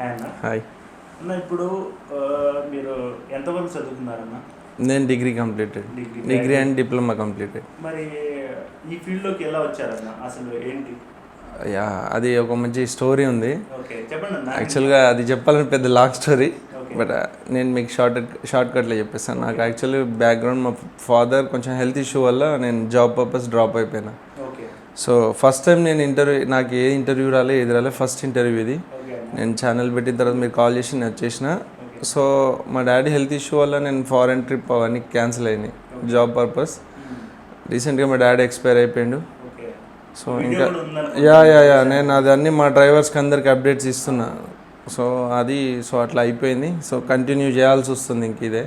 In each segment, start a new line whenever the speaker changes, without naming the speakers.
అన్న
హాయ్.
అన్న ఇప్పుడు మీరు ఎంతవరకు చదువుకున్నారన్న?
నేను degree completed.
Degree.
And diploma completed.
మరి ఈ ఫీల్డ్లోకి ఎలా వచ్చారన్న? అసలు ఏంటి?
యా అది ఒక మంచి స్టోరీ ఉంది. యాక్చువల్గా అది చెప్పాలని పెద్ద లాంగ్ స్టోరీ. బట్ నేను మీకు షార్ట్ షార్ట్ కట్లో చెప్పేస్తాను. నాకు యాక్చువల్లీ బ్యాక్గ్రౌండ్ మా ఫాదర్ కొంచెం హెల్త్ ఇష్యూ వల్ల నేను జాబ్ పర్పస్ డ్రాప్ అయిపోయినా. సో ఫస్ట్ టైం నేను ఇంటర్వ్యూ నాకు ఏ ఇంటర్వ్యూ రాలే ఏది రాలే ఫస్ట్ ఇంటర్వ్యూ ఇది. నేను ఛానల్ పెట్టిన తర్వాత మీరు కాల్ చేసి నేను వచ్చేసిన సో మా డాడీ హెల్త్ ఇష్యూ వల్ల నేను ఫారెన్ ట్రిప్ అవన్నీ క్యాన్సిల్ అయినాయి జాబ్ పర్పస్ రీసెంట్గా మా డాడీ ఎక్స్పైర్ అయిపోయిండు. సో ఇంకా యా యా యా నేను అది అన్ని మా డ్రైవర్స్కి అందరికి అప్డేట్స్ ఇస్తున్నా. సో అది సో అట్లా అయిపోయింది. సో కంటిన్యూ చేయాల్సి వస్తుంది ఇంక ఇదే.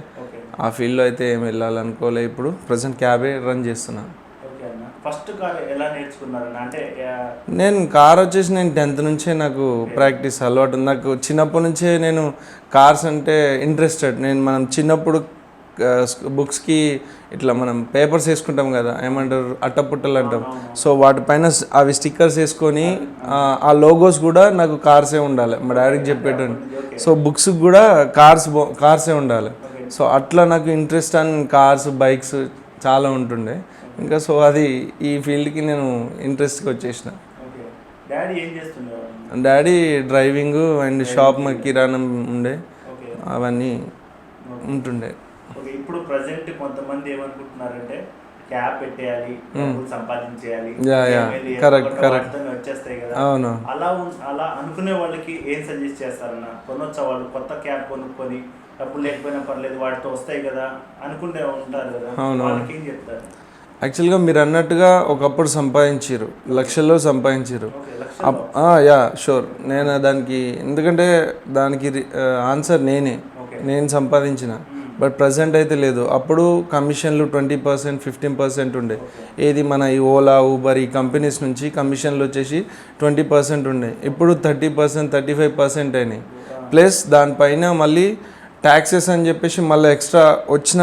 ఆ ఫీల్డ్లో అయితే ఏం వెళ్ళాలనుకోలే ఇప్పుడు. ప్రజెంట్ క్యాబే రన్ చేస్తున్నా.
ఓకే అన్న ఫస్ట్ కార్ ఎలా నేర్చుకున్నారన్న? అంటే
నేను కార్ వచ్చేసి నేను టెన్త్ నుంచే నాకు ప్రాక్టీస్ అలవాటు నాకు చిన్నప్పటి నుంచే నేను కార్స్ అంటే ఇంట్రెస్టెడ్ నేను మనం చిన్నప్పుడు బుక్స్కి ఇట్లా మనం పేపర్స్ వేసుకుంటాం కదా ఏమంటారు? అట్టపుట్టలు అంటాం. సో వాటిపైన అవి స్టిక్కర్స్ వేసుకొని ఆ, లోగోస్ కూడా నాకు కార్సే ఉండాలి. మా డాడీకి చెప్పేటండి సో బుక్స్ కూడా కార్స్ కార్సే ఉండాలి. సో అట్లా నాకు ఇంట్రెస్ట్ అండ్ కార్స్ బైక్స్ చాలా ఉంటుండే. ఇంకా సో అది ఈ ఫీల్డ్కి నేను ఇంట్రెస్ట్కి వచ్చేసిన.
డాడీ ఏం చేస్తున్నారు
డాడీ డ్రైవింగ్ అండ్ షాప్ మా కిరాణం ఉండే. అవన్నీ ఉంటుండే.
ఇప్పుడు ప్రజెంట్ కొంతమంది ఏమనుకుంటున్నారంటే క్యాబ్ పెట్టేయాలి సంపాదించేయాలి
correct.
వాటితోనే వచ్చేస్తాయి కదా.
అవును.
అలా అలా అనుకునే వాళ్ళకి ఏం సజెస్ట్ చేస్తారన్న? కొనొచ్చా వాళ్ళు? కొత్త క్యాబ్ కొనుక్కొని డబ్బులు లేకపోయినా పర్లేదు వాటితో వస్తాయి కదా అనుకునే ఉంటారు కదా. వాళ్ళకి ఏం చెప్తారు?
యాక్చువల్గా మీరు అన్నట్టుగా ఒకప్పుడు సంపాదించారు లక్షల్లో సంపాదించారు యా షూర్ నేను దానికి ఎందుకంటే దానికి ఆన్సర్ నేనే. నేను సంపాదించిన. బట్ ప్రజెంట్ అయితే లేదు. అప్పుడు కమిషన్లు ట్వంటీ పర్సెంట్ ఫిఫ్టీన్ పర్సెంట్ ఉండే. ఏది మన ఈ ఓలా ఊబర్ ఈ కంపెనీస్ నుంచి కమిషన్లు వచ్చేసి ట్వంటీ పర్సెంట్ ఉండే. ఇప్పుడు thirty percent thirty five percent అయినాయి. ప్లస్ దానిపైన మళ్ళీ ట్యాక్సెస్ అని చెప్పేసి మళ్ళీ ఎక్స్ట్రా వచ్చిన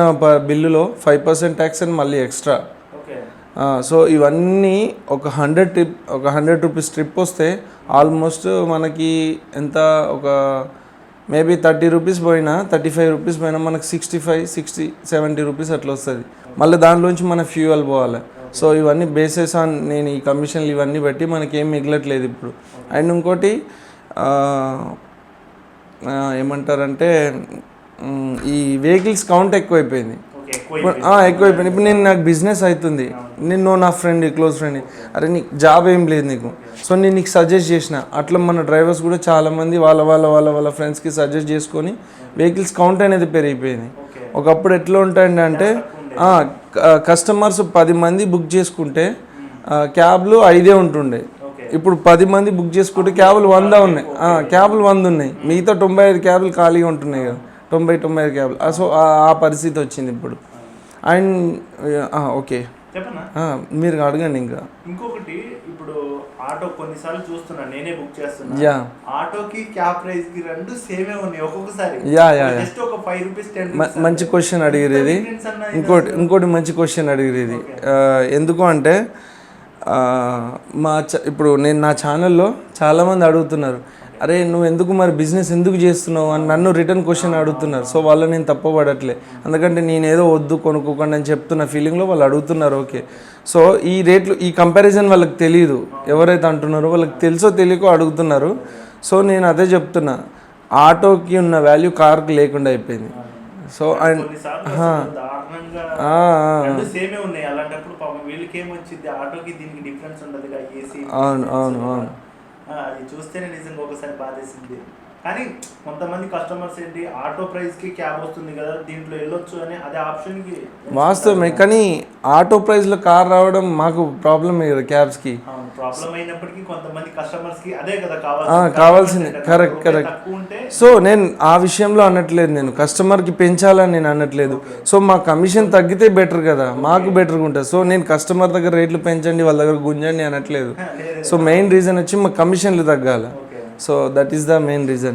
బిల్లులో ఫైవ్ పర్సెంట్ ట్యాక్స్ అని మళ్ళీ ఎక్స్ట్రా. సో ఇవన్నీ ఒక హండ్రెడ్ ట్రిప్ ఒక హండ్రెడ్ రూపీస్ ట్రిప్ వస్తే ఆల్మోస్ట్ మనకి ఎంత ఒక మేబీ థర్టీ రూపీస్ పోయినా థర్టీ ఫైవ్ రూపీస్ పోయినా మనకు sixty five sixty seventy rupees అట్లా వస్తుంది. మళ్ళీ దాంట్లోంచి మన ఫ్యూయల్ పోవాలి. సో ఇవన్నీ బేసెస్ ఆన్ నేను ఈ కమిషన్లు ఇవన్నీ బట్టి మనకి ఏం మిగలట్లేదు ఇప్పుడు. అండ్ ఇంకోటి ఏమంటారంటే ఈ వెహికల్స్ కౌంట్ ఎక్కువైపోయింది. ఎక్కువైపోయింది ఇప్పుడు నేను నాకు బిజినెస్ అవుతుంది నిన్ను నా ఫ్రెండ్ క్లోజ్ ఫ్రెండ్ అరే నీకు జాబ్ ఏం లేదు నీకు. సో నేను నీకు సజెస్ట్ చేసిన అట్లా మన డ్రైవర్స్ కూడా చాలామంది వాళ్ళ వాళ్ళ వాళ్ళ వాళ్ళ ఫ్రెండ్స్కి సజెస్ట్ చేసుకొని వెహికల్స్ కౌంట్ అనేది పెరిగిపోయింది. ఒకప్పుడు ఎట్లా ఉంటాయండి అంటే కస్టమర్స్ పది మంది బుక్ చేసుకుంటే క్యాబ్లు ఐదే ఉంటుండే. ఇప్పుడు పది మంది బుక్ చేసుకుంటే క్యాబులు వంద ఉన్నాయి. క్యాబులు వంద ఉన్నాయి. మిగతా తొంభై ఐదు క్యాబులు ఖాళీగా ఉంటున్నాయి కదా. తొంభై తొంభై ఐదు క్యాబులు ఆ, సో ఆ- పరిస్థితి వచ్చింది ఇప్పుడు. And okay. మీరు అడగండి ఇంకా.
ఇంకొకటి ఇప్పుడు ఆటో కొన్నిసార్లు చూస్తున్నా నేనే బుక్ చేస్తున్నా.
యా.
ఆటోకి క్యాబ్ ప్రైస్కి రెండు సేమే ఉన్నాయి ఒక్కొక్కసారి.
యా యా
జస్ట్ ఒక ఫైవ్ రూపీస్ టెన్
మ- మంచి క్వశ్చన్ అడిగిరు ఇది ఇంకోటి ఇంకోటి మంచి క్వశ్చన్ అడిగిరు ఇది ఆ, ఎందుకు అంటే మా ఇప్పుడు నేను నా ఛానల్లో చాలామంది అడుగుతున్నారు. అరే నువ్వు ఎందుకు మరి బిజినెస్ ఎందుకు చేస్తున్నావు అని నన్ను రిటర్న్ క్వశ్చన్ అడుగుతున్నారు. సో వాళ్ళని నేను తప్పబడట్లే ఎందుకంటే నేను ఏదో వద్దు కొనుక్కోకండి అని చెప్తున్న ఫీలింగ్లో వాళ్ళు అడుగుతున్నారు ఓకే సో ఈ రేట్లు ఈ కంపారిజన్ వాళ్ళకి తెలియదు ఎవరైతే అంటున్నారో వాళ్ళకి తెలుసో తెలియకో అడుగుతున్నారు. సో నేను అదే చెప్తున్నా. ఆటోకి ఉన్న వాల్యూ కార్కి లేకుండా అయిపోయింది. సో అండ్ అవును అవును అవును.
అది చూస్తేనే నిజంగా ఒకసారి బాధేసింది. కానీ కొంతమంది కస్టమర్స్ ఏంటి ఆటో ప్రైస్కి క్యాబ్ వస్తుంది కదా దీంట్లో వెళ్ళొచ్చు అని అదే ఆప్షన్కి
వాస్తవమే కానీ ఆటో ప్రైస్లో కార్ రావడం మాకు ప్రాబ్లమే కదా క్యాబ్స్కి
ప్రాబ్లం అయినప్పటికీ కొంతమంది కస్టమర్స్కి అదే కదా
ఆ,
కావాల్సింది. తక్కువ ఉంటే
సో నేను ఆ విషయంలో అనట్లేదు నేను. కస్టమర్కి పెంచాలని నేను అనట్లేదు. సో మా కమిషన్ తగ్గితే బెటర్ కదా. మాకు బెటర్గా ఉంటుంది. సో నేను కస్టమర్ దగ్గర రేట్లు పెంచండి వాళ్ళ దగ్గర గుంజండి అనట్లేదు.
లేదు
సో మెయిన్ రీజన్ వచ్చి మా కమిషన్లు తగ్గాలి.
Okay
so that is the main reason